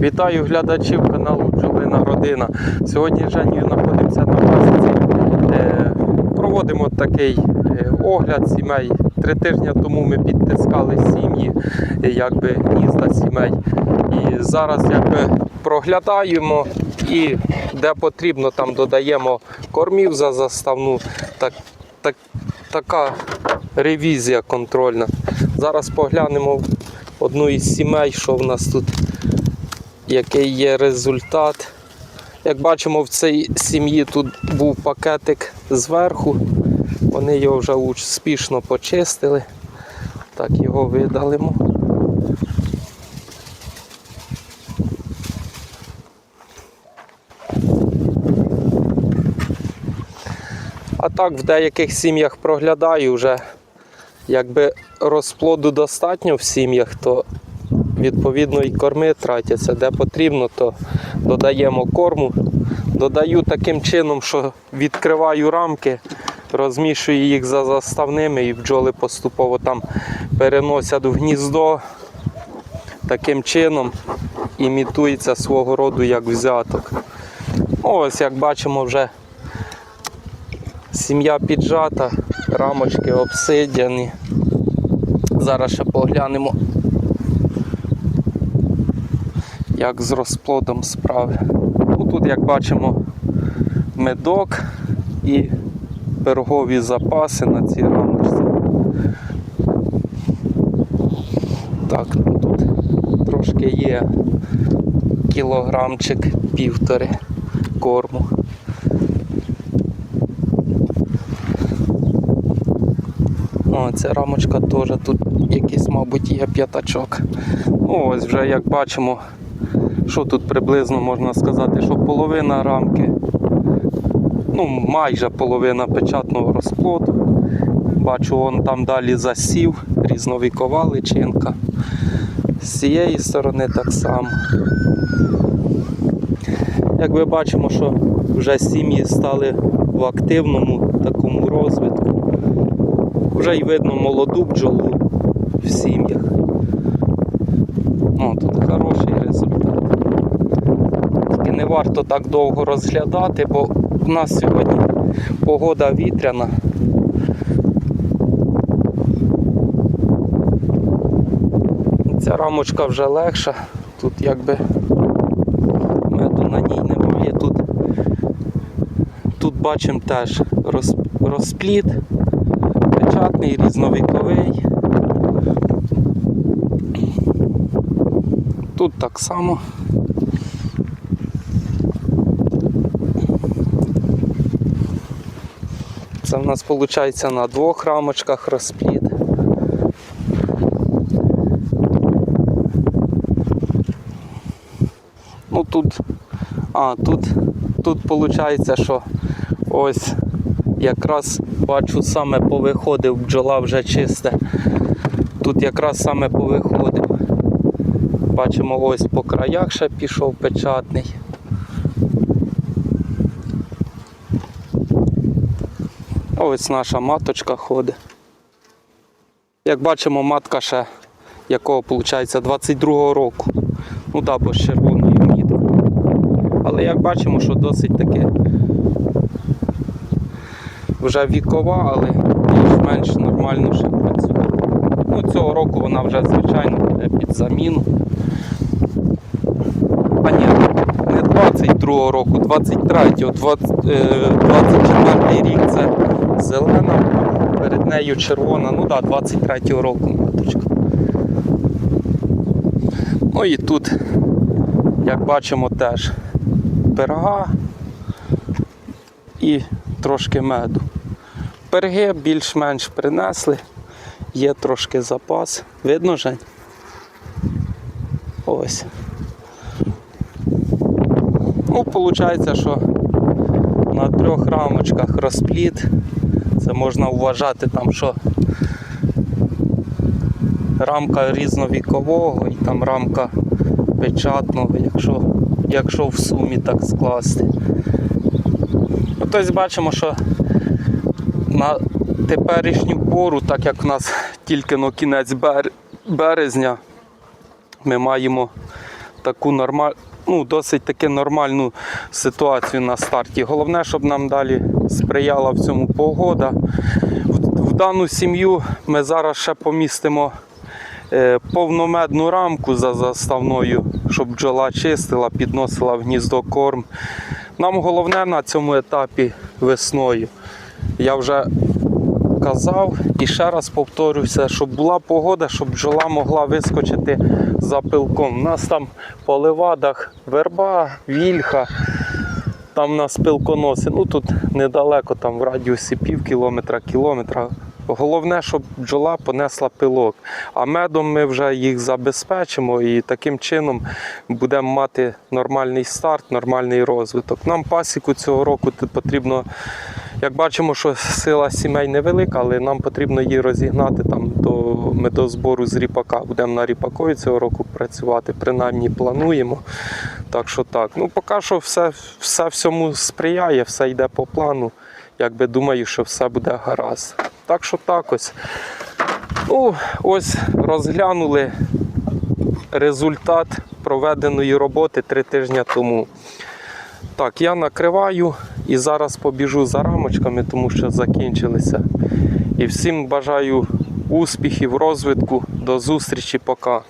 Вітаю глядачів каналу Бджолина Родина. Сьогодні з Женєю знаходимося на пасіці. Е, Проводимо такий е, огляд сімей. Три тижні тому ми підтискали сім'ї, е, якби гнізда сімей. І зараз якби проглядаємо і де потрібно, там додаємо кормів за заставну. Так, так, така ревізія контрольна. Зараз поглянемо одну із сімей, що в нас тут який є результат. Як бачимо, в цій сім'ї тут був пакетик зверху. Вони його вже успішно почистили. Так, його видалимо. А так в деяких сім'ях проглядаю вже, якби розплоду достатньо в сім'ях, то відповідно і корми тратяться. Де потрібно, то додаємо корму. Додаю таким чином, що відкриваю рамки, розмішую їх за заставними і бджоли поступово там переносять в гніздо. Таким чином імітується свого роду як взяток. Ось як бачимо вже сім'я піджата, рамочки обсидяні. Зараз ще поглянемо як з розплодом справи. Ну, тут, як бачимо, медок і пирогові запаси на цій рамочці. Так, ну тут трошки є кілограмчик півтори корму. О, ця рамочка теж тут якийсь, мабуть, є п'ятачок. Ну, ось вже як бачимо, що тут приблизно можна сказати, що половина рамки, ну майже половина печатного розплоду. Бачу, вон там далі засів, різновікова личинка. З цієї сторони так само. Як ви бачимо, що вже сім'ї стали в активному такому розвитку. Вже й видно молоду бджолу в сім'ях. О, тут хороший результат. Тільки не варто так довго розглядати, бо в нас сьогодні погода вітряна. Ця рамочка вже легша, тут якби меду на ній немає. Тут, тут бачимо теж роз, розпліт, печатний, різновіковий. Тут так само. Це в нас виходить на двох рамочках розпліт. Ну тут, а, тут, тут виходить, що ось якраз бачу саме повиходив, бджола вже чисте. Тут якраз саме повиходив. Бачимо, ось по краях ще пішов печатний. Ось наша маточка ходить. Як бачимо, матка ще якого виходить 22-го року. Ну так, бо з червоною міткою. Але як бачимо, що досить таки вже вікова, але більш-менш нормально ще працює. Ну, цього року вона вже звичайно буде під заміну. А ні, не 22-го року, 23-го, 24-й рік це зелена, перед нею червона, ну так, да, 23-го року маточка. Ну і тут, як бачимо, теж пирога і трошки меду. Пироги більш-менш принесли, є трошки запас. Видно, Жень? Ось. Ну, виходить, що на трьох рамочках розпліт. Це можна вважати там, що рамка різновікового і там рамка печатного, якщо, якщо в сумі так скласти. Ну, тобто бачимо, що на теперішню пору, так як в нас тільки ну, кінець березня, ми маємо таку нормаль... ну, досить таки нормальну ситуацію на старті. Головне, щоб нам далі сприяла в цьому погода. В, в дану сім'ю ми зараз ще помістимо е, повномедну рамку за заставною, щоб бджола чистила, підносила в гніздо корм. Нам головне на цьому етапі весною. Я вже казав і ще раз повторюся, щоб була погода, щоб бджола могла вискочити за пилком. У нас там по левадах верба, вільха, там у нас пилконоси. Ну тут недалеко, там в радіусі пів кілометра, кілометра. Головне, щоб бджола понесла пилок. А медом ми вже їх забезпечимо і таким чином будемо мати нормальний старт, нормальний розвиток. Нам пасіку цього року потрібно, як бачимо, що сила сімей невелика, але нам потрібно її розігнати там до медозбору з ріпака. Будемо на ріпакові цього року працювати, принаймні плануємо. Так що так. Ну, поки що все, все всьому сприяє, все йде по плану. Якби думаю, що все буде гаразд. Так що так ось. Ну, ось розглянули результат проведеної роботи три тижні тому. Так, я накриваю і зараз побіжу за рамочками, тому що закінчилися. І всім бажаю успіхів, розвитку. До зустрічі, пока.